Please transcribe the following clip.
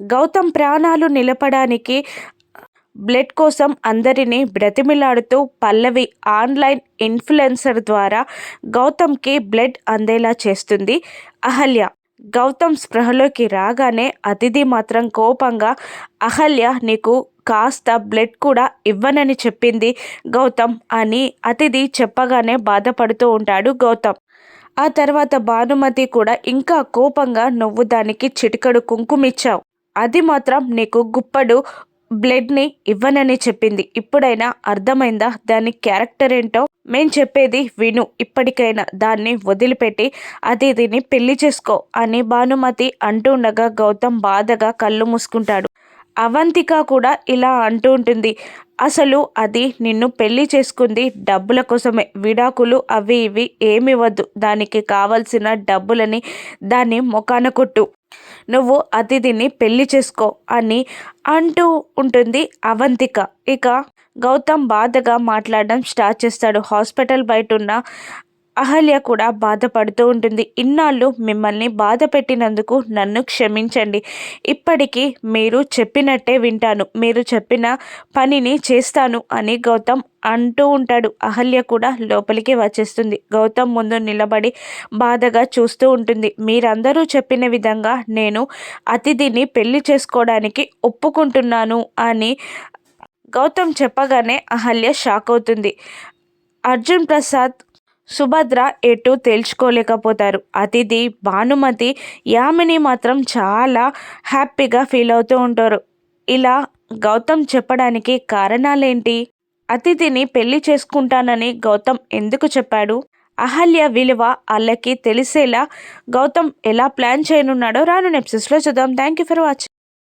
గౌతమ్ ప్రాణాలు నిలపడానికి బ్లడ్ కోసం అందరినీ బ్రతిమిలాడుతూ పల్లవి ఆన్లైన్ ఇన్ఫ్లుయెన్సర్ ద్వారా గౌతమ్కి బ్లడ్ అందేలా చేస్తుంది అహల్య. గౌతమ్ స్పృహలోకి రాగానే అతిథి మాత్రం కోపంగా అహల్య నీకు కాస్త బ్లడ్ కూడా ఇవ్వనని చెప్పింది గౌతమ్ అని అతిథి చెప్పగానే బాధపడుతూ ఉంటాడు గౌతమ్. ఆ తర్వాత భానుమతి కూడా ఇంకా కోపంగా నువ్వు దానికి చిటికడు కుంకుమిచ్చావు. అది మాత్రం నీకు గుప్పడు బ్లడ్ని ఇవ్వనని చెప్పింది. ఇప్పుడైనా అర్థమైందా? దాని క్యారెక్టర్ ఏంటో? మేం చెప్పేది విను. ఇప్పటికైనా దాన్ని వదిలిపెట్టి అతిథిని పెళ్ళి చేసుకో అని భానుమతి అంటుండగా గౌతమ్ బాధగా కళ్ళు మూసుకుంటాడు. అవంతిక కూడా ఇలా అంటూ ఉంటుంది. అసలు అది నిన్ను పెళ్ళి చేసుకుంది డబ్బుల కోసమే. విడాకులు అవి ఇవి ఏమి వద్దు దానికి కావలసిన డబ్బులని దాన్ని మొకాన కొట్టు. నువ్వు అతిథిని పెళ్ళి చేసుకో అని అంటూ ఉంటుంది అవంతిక. ఇక గౌతమ్ బాధగా మాట్లాడడం స్టార్ట్ చేస్తాడు. హాస్పిటల్ బయట ఉన్న అహల్య కూడా బాధపడుతూ ఉంటుంది. ఇన్నాళ్ళు మిమ్మల్ని బాధ పెట్టినందుకు నన్ను క్షమించండి. ఇప్పటికీ మీరు చెప్పినట్టే వింటాను. మీరు చెప్పిన పనిని చేస్తాను అని గౌతమ్ అంటూ ఉంటాడు. అహల్య కూడా లోపలికి వచ్చేస్తుంది. గౌతమ్ ముందు నిలబడి బాధగా చూస్తూ ఉంటుంది. మీరందరూ చెప్పిన విధంగా నేను అతిథిని పెళ్ళి చేసుకోవడానికి ఒప్పుకుంటున్నాను అని గౌతమ్ చెప్పగానే అహల్య షాక్ అవుతుంది. అర్జున్ ప్రసాద్ సుభద్ర ఎటు తేల్చుకోలేకపోతారు. అతిథి భానుమతి యామిని మాత్రం చాలా హ్యాపీగా ఫీల్ అవుతూ ఉంటారు. ఇలా గౌతమ్ చెప్పడానికి కారణాలేంటి? అతిథిని పెళ్ళి చేసుకుంటానని గౌతమ్ ఎందుకు చెప్పాడు? అహల్య విలువ వాళ్ళకి తెలిసేలా గౌతమ్ ఎలా ప్లాన్ చేయనున్నాడో రాను నెప్సెస్లో చూద్దాం. Thank you for watching.